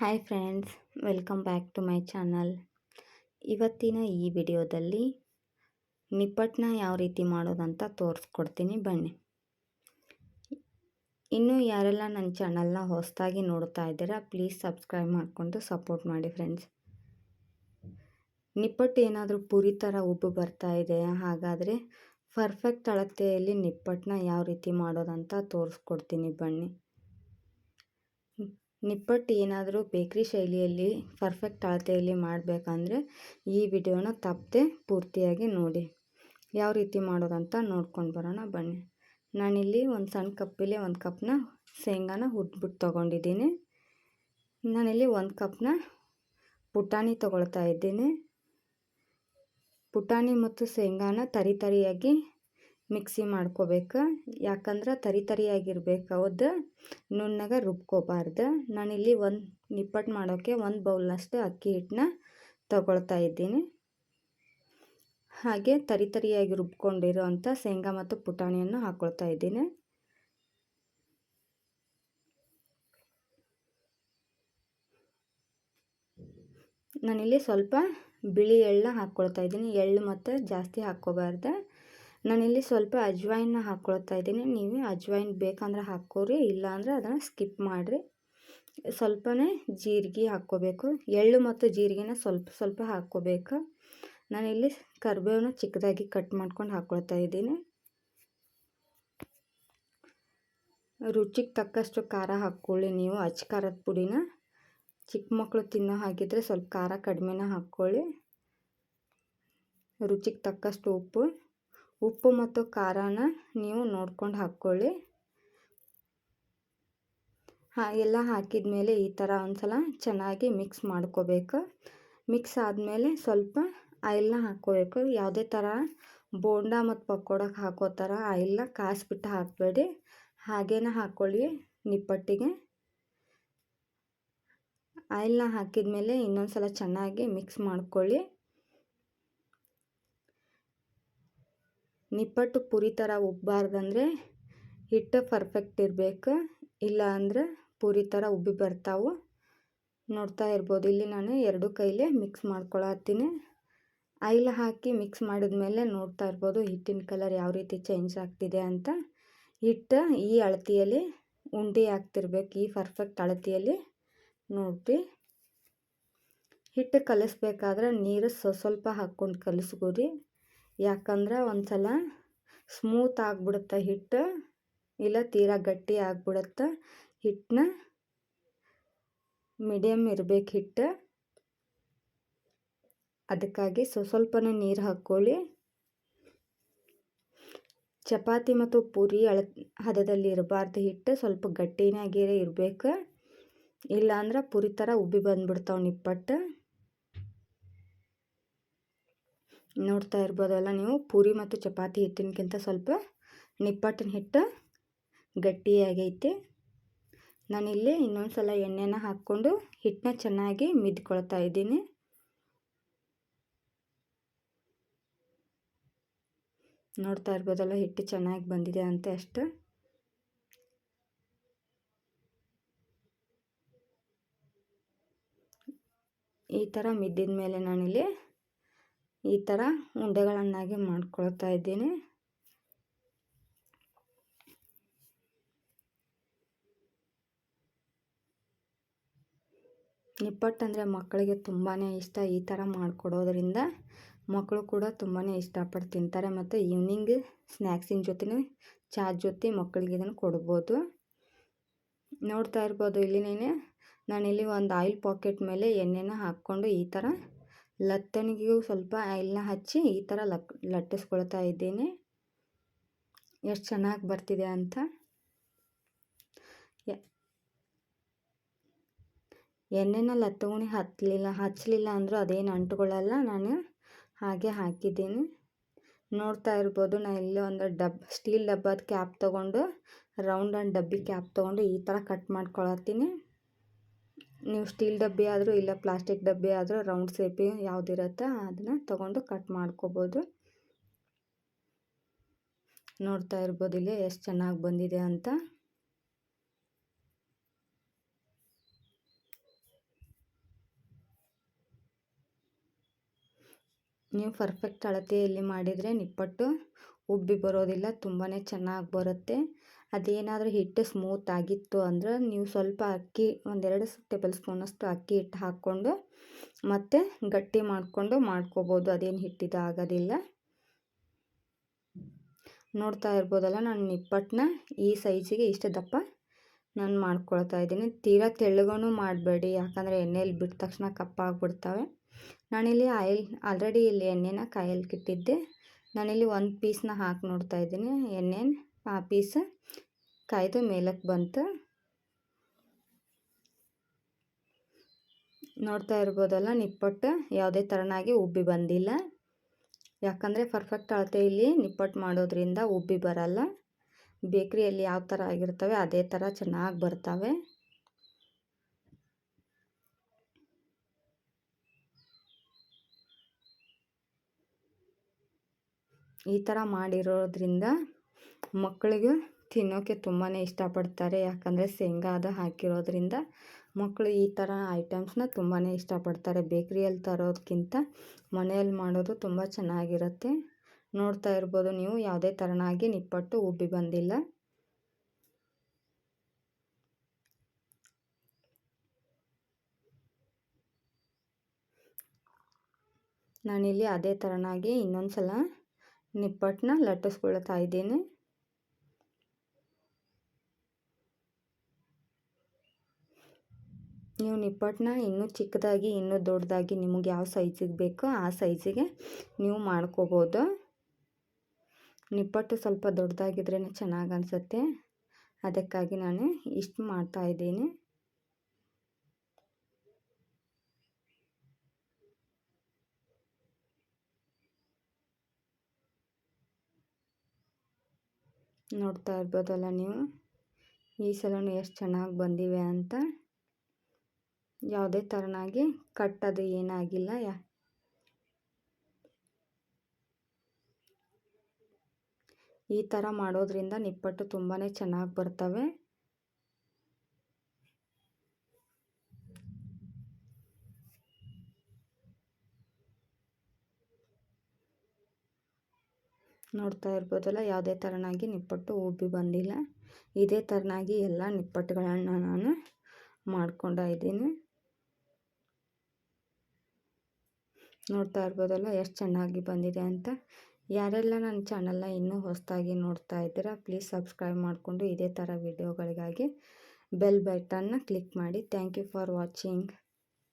Hi friends welcome back to my channel ಇವತ್ತಿನ ಈ ವಿಡಿಯೋದಲ್ಲಿ ನಿಪ್ಪಟ್ಟನ್ನ ಯಾವ ರೀತಿ ಮಾಡೋದಂತ ತೋರಿಸ್ಕೊಡ್ತೀನಿ ಬನ್ನಿ. ಇನ್ನೂ ಯಾರೆಲ್ಲ ನನ್ನ ಚಾನಲ್ನ ಹೊಸದಾಗಿ ನೋಡ್ತಾ ಇದ್ದೀರಾ ಪ್ಲೀಸ್ ಸಬ್ಸ್ಕ್ರೈಬ್ ಮಾಡಿಕೊಂಡು ಸಪೋರ್ಟ್ ಮಾಡಿ ಫ್ರೆಂಡ್ಸ್ ನಿಪ್ಪಟ್ಟು ಏನಾದರೂ ಪುರಿ ಥರ ಉಬ್ಬು ಬರ್ತಾ ಇದೆ, ಹಾಗಾದರೆ ಪರ್ಫೆಕ್ಟ್ ಅಳತೆಯಲ್ಲಿ ನಿಪ್ಪಟ್ಟನ್ನ ಯಾವ ರೀತಿ ಮಾಡೋದಂತ ತೋರಿಸ್ಕೊಡ್ತೀನಿ ಬನ್ನಿ. ನಿಪ್ಪಟ್ಟು ಏನಾದರೂ ಬೇಕ್ರಿ ಶೈಲಿಯಲ್ಲಿ, ಪರ್ಫೆಕ್ಟ್ ಅಳತೆಯಲ್ಲಿ ಮಾಡಬೇಕಂದ್ರೆ ಈ ವಿಡಿಯೋನ ತಪ್ಪದೆ ಪೂರ್ತಿಯಾಗಿ ನೋಡಿ. ಯಾವ ರೀತಿ ಮಾಡೋದಂತ ನೋಡ್ಕೊಂಡು ಬರೋಣ ಬನ್ನಿ. ನಾನಿಲ್ಲಿ ಒಂದು ಸಣ್ಣ ಕಪ್ಪಲ್ಲಿ ಒಂದು ಕಪ್ನ ಶೇಂಗಾನ ಹುಟ್ಬಿಟ್ಟು ತೊಗೊಂಡಿದ್ದೀನಿ. ನಾನಿಲ್ಲಿ ಒಂದು ಕಪ್ನ ಪುಟಾಣಿ ತೊಗೊಳ್ತಾ ಇದ್ದೀನಿ. ಪುಟಾಣಿ ಮತ್ತು ಶೇಂಗಾನ ತರಿ ತರಿಯಾಗಿ ಮಿಕ್ಸಿ ಮಾಡ್ಕೋಬೇಕು. ಯಾಕಂದ್ರೆ ತರಿ ತರಿಯಾಗಿರ್ಬೇಕು ಅದು ನುಣ್ಣಗೆ ರುಬ್ಕೋಬಾರ್ದು. ನಾನಿಲ್ಲಿ ಒಂದು ನಿಪ್ಪಟ್ಟು ಮಾಡೋಕ್ಕೆ ಒಂದು ಬೌಲ್ನಷ್ಟು ಅಕ್ಕಿ ಹಿಟ್ಟನ್ನ ತಗೊಳ್ತಾ ಇದ್ದೀನಿ. ಹಾಗೆ ತರಿ ತರಿಯಾಗಿ ರುಬ್ಕೊಂಡಿರೋ ಅಂಥ ಶೇಂಗಾ ಮತ್ತು ಪುಟಾಣಿಯನ್ನು ಹಾಕ್ಕೊಳ್ತಾ ಇದ್ದೀನಿ. ನಾನಿಲ್ಲಿ ಸ್ವಲ್ಪ ಬಿಳಿ ಎಳ್ಳನ್ನ ಹಾಕ್ಕೊಳ್ತಾ ಇದ್ದೀನಿ. ಎಳ್ಳು ಮತ್ತು ಜಾಸ್ತಿ ಹಾಕ್ಕೋಬಾರ್ದು. ನಾನಿಲ್ಲಿ ಸ್ವಲ್ಪ ಅಜ್ವಾಯಿನ ಹಾಕ್ಕೊಳ್ತಾ ಇದ್ದೀನಿ. ನೀವು ಅಜ್ವಾಯಿನ್ ಬೇಕಂದ್ರೆ ಹಾಕ್ಕೋರಿ, ಇಲ್ಲಾಂದರೆ ಅದನ್ನು ಸ್ಕಿಪ್ ಮಾಡಿರಿ. ಸ್ವಲ್ಪನೇ ಜೀರಿಗೆ ಹಾಕ್ಕೋಬೇಕು. ಎಳ್ಳು ಮತ್ತು ಜೀರಿಗೆನ ಸ್ವಲ್ಪ ಸ್ವಲ್ಪ ಹಾಕ್ಕೋಬೇಕು. ನಾನಿಲ್ಲಿ ಕರಿಬೇವನ್ನ ಚಿಕ್ಕದಾಗಿ ಕಟ್ ಮಾಡ್ಕೊಂಡು ಹಾಕ್ಕೊಳ್ತಾ ಇದ್ದೀನಿ. ರುಚಿಗೆ ತಕ್ಕಷ್ಟು ಖಾರ ಹಾಕ್ಕೊಳ್ಳಿ ನೀವು, ಅಚ್ಚ ಖಾರದ ಪುಡಿನ. ಚಿಕ್ಕ ಮಕ್ಕಳು ತಿನ್ನೋ ಹಾಗಿದ್ರೆ ಸ್ವಲ್ಪ ಖಾರ ಕಡಿಮೆನ ಹಾಕ್ಕೊಳ್ಳಿ. ರುಚಿಗೆ ತಕ್ಕಷ್ಟು ಉಪ್ಪು. ಉಪ್ಪು ಮತ್ತು ಖಾರನ ನೀವು ನೋಡ್ಕೊಂಡು ಹಾಕ್ಕೊಳ್ಳಿ. ಎಲ್ಲ ಹಾಕಿದ ಮೇಲೆ ಈ ಥರ ಒಂದು ಸಲ ಚೆನ್ನಾಗಿ ಮಿಕ್ಸ್ ಮಾಡ್ಕೋಬೇಕು. ಮಿಕ್ಸ್ ಆದಮೇಲೆ ಸ್ವಲ್ಪ ಆಯಿಲ್ನ ಹಾಕ್ಕೋಬೇಕು. ಯಾವುದೇ ಥರ ಬೋಂಡ ಮತ್ತು ಪಕೋಡಕ್ಕೆ ಹಾಕೋ ಥರ ಆಯಿಲ್ನ ಕಾಯಿಸ್ಬಿಟ್ಟು ಹಾಕಬೇಡಿ. ಹಾಗೇನೆ ಹಾಕ್ಕೊಳ್ಳಿ ನಿಪ್ಪಟ್ಟಿಗೆ. ಆಯಿಲ್ನ ಹಾಕಿದ ಮೇಲೆ ಇನ್ನೊಂದು ಸಲ ಚೆನ್ನಾಗಿ ಮಿಕ್ಸ್ ಮಾಡ್ಕೊಳ್ಳಿ. ನಿಪ್ಪಟ್ಟು ಪುರಿ ಥರ ಉಬ್ಬಾರ್ದಂದರೆ ಹಿಟ್ಟು ಪರ್ಫೆಕ್ಟ್ ಇರಬೇಕು. ಇಲ್ಲ ಅಂದರೆ ಪುರಿ ಥರ ಉಬ್ಬಿ ಬರ್ತಾವೆ. ನೋಡ್ತಾ ಇರ್ಬೋದು. ಇಲ್ಲಿ ನಾನು ಎರಡು ಕೈಲೇ ಮಿಕ್ಸ್ ಮಾಡ್ಕೊಳತ್ತೀನಿ. ಆಯಿಲ್ ಹಾಕಿ ಮಿಕ್ಸ್ ಮಾಡಿದ ಮೇಲೆ ನೋಡ್ತಾ ಇರ್ಬೋದು ಹಿಟ್ಟಿನ ಕಲರ್ ಯಾವ ರೀತಿ ಚೇಂಜ್ ಆಗ್ತಿದೆ ಅಂತ. ಹಿಟ್ಟು ಈ ಅಳತಿಯಲ್ಲಿ ಉಂಡೆ ಆಗ್ತಿರ್ಬೇಕು. ಈ ಪರ್ಫೆಕ್ಟ್ ಅಳತಿಯಲ್ಲಿ ನೋಡಿ ಹಿಟ್ಟು ಕಲಿಸ್ಬೇಕಾದ್ರೆ ನೀರು ಸ್ವಲ್ಪ ಹಾಕ್ಕೊಂಡು ಕಲಿಸ್ಕೊರಿ. ಯಾಕಂದ್ರೆ ಒಂದು ಸಲ ಸ್ಮೂತ್ ಆಗಿಬಿಡುತ್ತೆ ಹಿಟ್ಟು, ಇಲ್ಲ ತೀರಾ ಗಟ್ಟಿ ಆಗಿಬಿಡುತ್ತೆ. ಹಿಟ್ಟನ್ನ ಮೀಡಿಯಮ್ ಇರಬೇಕು ಹಿಟ್ಟು. ಅದಕ್ಕಾಗಿ ಸ್ವಲ್ಪ ಸ್ವಲ್ಪನೇ ನೀರು ಹಾಕ್ಕೊಳ್ಳಿ. ಚಪಾತಿ ಮತ್ತು ಪೂರಿ ಅಳ, ಹದದಲ್ಲಿ ಇರಬಾರ್ದು ಹಿಟ್ಟು, ಸ್ವಲ್ಪ ಗಟ್ಟಿನಾಗಿರೇ ಇರಬೇಕು. ಇಲ್ಲಾಂದ್ರೆ ಪೂರಿ ಥರ ಉಬ್ಬಿ ಬಂದ್ಬಿಡ್ತಾವೆ ನಿಪ್ಪಟ್ಟು. ನೋಡ್ತಾ ಇರ್ಬೋದಲ್ಲ ನೀವು? ಪೂರಿ ಮತ್ತು ಚಪಾತಿ ಹಿಟ್ಟಿನಕ್ಕಿಂತ ಸ್ವಲ್ಪ ನಿಪ್ಪಟ್ಟಿನ ಹಿಟ್ಟು ಗಟ್ಟಿಯಾಗೈತೆ ನಾನಿಲ್ಲಿ ಇನ್ನೊಂದು ಸಲ ಎಣ್ಣೆನ ಹಾಕ್ಕೊಂಡು ಹಿಟ್ಟನ್ನ ಚೆನ್ನಾಗಿ ಮಿದ್ಕೊಳ್ತಾ ಇದ್ದೀನಿ. ನೋಡ್ತಾ ಇರ್ಬೋದಲ್ಲ, ಹಿಟ್ಟು ಚೆನ್ನಾಗಿ ಬಂದಿದೆ ಅಂತ ಅಷ್ಟು. ಈ ಥರ ಮಿದ್ದಿದ ಮೇಲೆ ನಾನಿಲ್ಲಿ ಈ ಥರ ಉಂಡೆಗಳನ್ನಾಗಿ ಮಾಡ್ಕೊಳ್ತಾ ಇದ್ದೀನಿ. ನಿಪ್ಪಟ್ಟಂದರೆ ಮಕ್ಕಳಿಗೆ ತುಂಬಾ ಇಷ್ಟ ಈ ಥರ ಮಾಡಿಕೊಡೋದ್ರಿಂದ. ಮಕ್ಕಳು ಕೂಡ ತುಂಬಾ ಇಷ್ಟಪಟ್ಟು ತಿಂತಾರೆ ಮತ್ತು ಈವ್ನಿಂಗ್ ಸ್ನ್ಯಾಕ್ಸಿನ ಜೊತೆ ಚಾ ಜೊತೆ ಮಕ್ಕಳಿಗೆ ಇದನ್ನು ಕೊಡ್ಬೋದು. ನೋಡ್ತಾ ಇರ್ಬೋದು ಇಲ್ಲಿ ನಾನಿಲ್ಲಿ ಒಂದು ಆಯಿಲ್ ಪಾಕೆಟ್ ಮೇಲೆ ಎಣ್ಣೆನ ಹಾಕ್ಕೊಂಡು ಈ ಥರ ಲತ್ತಣಿಗೆಗೂ ಸ್ವಲ್ಪ ಆಯಿಲ್ನ ಹಚ್ಚಿ ಈ ಥರ ಲಕ್, ಲಟ್ಟಿಸ್ಕೊಳ್ತಾ ಇದ್ದೇನೆ. ಎಷ್ಟು ಚೆನ್ನಾಗಿ ಬರ್ತಿದೆ ಅಂತ. ಎಣ್ಣೆನ ಲತ್ತಗುಣಿ ಹತ್ತಲಿಲ್ಲ ಹಚ್ಚಲಿಲ್ಲ ಅಂದರೂ ಅದೇನು ಅಂಟುಕೊಳ್ಳಲ್ಲ. ನಾನು ಹಾಗೆ ಹಾಕಿದ್ದೀನಿ. ನೋಡ್ತಾ ಇರ್ಬೋದು ನಾನು ಇಲ್ಲಿ ಒಂದು ಡಬ್, ಸ್ಟೀಲ್ ಡಬ್ಬದ ಕ್ಯಾಪ್ ತೊಗೊಂಡು, ರೌಂಡ್ ಆ್ಯಂಡ್ ಡಬ್ಬಿ ಕ್ಯಾಪ್ ತೊಗೊಂಡು ಈ ಥರ ಕಟ್ ಮಾಡ್ಕೊಳತ್ತೀನಿ. ನೀವು ಸ್ಟೀಲ್ ಡಬ್ಬಿ ಆದರೂ ಇಲ್ಲ ಪ್ಲಾಸ್ಟಿಕ್ ಡಬ್ಬಿ ಆದರೂ ರೌಂಡ್ ಸೇಪಿ ಯಾವುದಿರುತ್ತೋ ಅದನ್ನು ತಗೊಂಡು ಕಟ್ ಮಾಡ್ಕೋಬೋದು. ನೋಡ್ತಾ ಇರ್ಬೋದು ಇಲ್ಲಿ ಎಷ್ಟು ಚೆನ್ನಾಗಿ ಬಂದಿದೆ ಅಂತ. ನೀವು ಪರ್ಫೆಕ್ಟ್ ಅಳತೆಯಲ್ಲಿ ಮಾಡಿದರೆ ನಿಪ್ಪಟ್ಟು ಉಬ್ಬಿ ಬರೋದಿಲ್ಲ ತುಂಬಾ ಚೆನ್ನಾಗಿ ಬರುತ್ತೆ. ಅದೇನಾದರೂ ಹಿಟ್ಟು ಸ್ಮೂತ್ ಆಗಿತ್ತು ಅಂದ್ರೆ ನೀವು ಸ್ವಲ್ಪ ಅಕ್ಕಿ, ಒಂದೆರಡು ಟೇಬಲ್ ಸ್ಪೂನಷ್ಟು ಅಕ್ಕಿ ಹಿಟ್ಟು ಹಾಕ್ಕೊಂಡು ಮತ್ತು ಗಟ್ಟಿ ಮಾಡಿಕೊಂಡು ಮಾಡ್ಕೋಬೋದು. ಅದೇನು ಹಿಟ್ಟಿದು ಆಗೋದಿಲ್ಲ. ನೋಡ್ತಾ ಇರ್ಬೋದಲ್ಲ ನಾನು ನಿಪ್ಪಟ್ಟನ್ನ ಈ ಸೈಜಿಗೆ ಇಷ್ಟು ದಪ್ಪ ನಾನು ಮಾಡ್ಕೊಳ್ತಾ ಇದ್ದೀನಿ. ತೀರಾ ತೆಳ್ಳಗೂ ಮಾಡಬೇಡಿ, ಯಾಕಂದರೆ ಎಣ್ಣೆಯಲ್ಲಿ ಬಿಟ್ಟ ತಕ್ಷಣ ಕಪ್ಪಾಗ್ಬಿಡ್ತವೆ. ನಾನಿಲ್ಲಿ ಆಯಿಲ್, ಆಲ್ರೆಡಿ ಇಲ್ಲಿ ಎಣ್ಣೆನ ಕಾಯಲ್ಲಿ ಕಿಟ್ಟಿದ್ದೆ ನಾನಿಲ್ಲಿ ಒಂದು ಪೀಸ್ನ ಹಾಕಿ ನೋಡ್ತಾ ಇದ್ದೀನಿ. ಎಣ್ಣೆ ಆ ಪೀಸ್ ಕಾಯ್ದು ಮೇಲಕ್ಕೆ ಬಂತು. ನೋಡ್ತಾ ಇರ್ಬೋದಲ್ಲ, ನಿಪ್ಪಟ್ಟು ಯಾವುದೇ ಥರನಾಗಿ ಉಬ್ಬಿ ಬಂದಿಲ್ಲ. ಯಾಕಂದರೆ ಪರ್ಫೆಕ್ಟ್ ಅಳತೆಯಲ್ಲಿ ನಿಪ್ಪಟ್ಟು ಮಾಡೋದ್ರಿಂದ ಉಬ್ಬಿ ಬರಲ್ಲ. ಬೇಕ್ರಿಯಲ್ಲಿ ಯಾವ ಥರ ಆಗಿರ್ತವೆ, ಅದೇ ಥರ ಚೆನ್ನಾಗಿ ಬರ್ತವೆ. ಈ ಥರ ಮಾಡಿರೋದ್ರಿಂದ ಮಕ್ಕಳಿಗೆ ತಿನ್ನೋಕ್ಕೆ ತುಂಬಾ ಇಷ್ಟಪಡ್ತಾರೆ. ಯಾಕಂದರೆ ಶೇಂಗಾ ಅದು ಹಾಕಿರೋದ್ರಿಂದ ಮಕ್ಕಳು ಈ ಥರ ಐಟಮ್ಸ್ನ ತುಂಬಾ ಇಷ್ಟಪಡ್ತಾರೆ. ಬೇಕ್ರಿಯಲ್ಲಿ ತರೋದಕ್ಕಿಂತ ಮನೆಯಲ್ಲಿ ಮಾಡೋದು ತುಂಬ ಚೆನ್ನಾಗಿರುತ್ತೆ. ನೋಡ್ತಾ ಇರ್ಬೋದು ನೀವು, ಯಾವುದೇ ಥರನಾಗಿ ನಿಪ್ಪಟ್ಟು ಉಬ್ಬಿ ಬಂದಿಲ್ಲ. ನಾನಿಲ್ಲಿ ಅದೇ ಥರನಾಗಿ ಇನ್ನೊಂದು ಸಲ ನಿಪ್ಪಟ್ಟನ್ನ ಲಟ್ಟಿಸ್ಕೊಳ್ತಾ ಇದ್ದೀನಿ. ನೀವು ನಿಪ್ಪಟ್ಟನ್ನ ಇನ್ನೂ ಚಿಕ್ಕದಾಗಿ, ಇನ್ನೂ ದೊಡ್ಡದಾಗಿ ನಿಮಗೆ ಯಾವ ಸೈಜಿಗೆ ಬೇಕೋ ಆ ಸೈಜಿಗೆ ನೀವು ಮಾಡ್ಕೋಬೋದು. ನಿಪ್ಪಟ್ಟು ಸ್ವಲ್ಪ ದೊಡ್ಡದಾಗಿದ್ರೇ ಚೆನ್ನಾಗಿ ಅನಿಸುತ್ತೆ. ಅದಕ್ಕಾಗಿ ನಾನು ಇಷ್ಟು ಮಾಡ್ತಾಯಿದ್ದೀನಿ ನೋಡ್ತಾ ಇರ್ಬೋದಲ್ಲ ನೀವು? ಈ ಸಲನೂ ಎಷ್ಟು ಚೆನ್ನಾಗಿ ಬಂದಿವೆ ಅಂತ. ಯಾವುದೇ ಥರನಾಗಿ ಕಟ್ಟದು ಏನಾಗಿಲ್ಲ, ಯಾ. ಈ ಥರ ಮಾಡೋದ್ರಿಂದ ನಿಪ್ಪಟ್ಟು ತುಂಬಾ ಚೆನ್ನಾಗಿ ಬರ್ತವೆ. ನೋಡ್ತಾ ಇರ್ಬೋದಲ್ಲ, ಯಾವುದೇ ಥರನಾಗಿ ನಿಪ್ಪಟ್ಟು ಉಬ್ಬಿ ಬಂದಿಲ್ಲ. ಇದೇ ಥರನಾಗಿ ಎಲ್ಲ ನಿಪ್ಪಟ್ಟುಗಳನ್ನು ನಾನು ಮಾಡ್ಕೊಂಡ ಇದ್ದೀನಿ. ನೋಡ್ತಾ ಇರ್ಬೋದಲ್ಲ, ಎಷ್ಟು ಚೆನ್ನಾಗಿ ಬಂದಿದೆ ಅಂತ. ಯಾರೆಲ್ಲ ನನ್ನ ಚಾನಲ್ನ ಇನ್ನೂ ಹೊಸದಾಗಿ ನೋಡ್ತಾ ಇದ್ದೀರಾ, ಪ್ಲೀಸ್ ಸಬ್ಸ್ಕ್ರೈಬ್ ಮಾಡಿಕೊಂಡು ಇದೇ ಥರ ವಿಡಿಯೋಗಳಿಗಾಗಿ ಬೆಲ್ ಬಟನ್ನ ಕ್ಲಿಕ್ ಮಾಡಿ. Thank you for watching.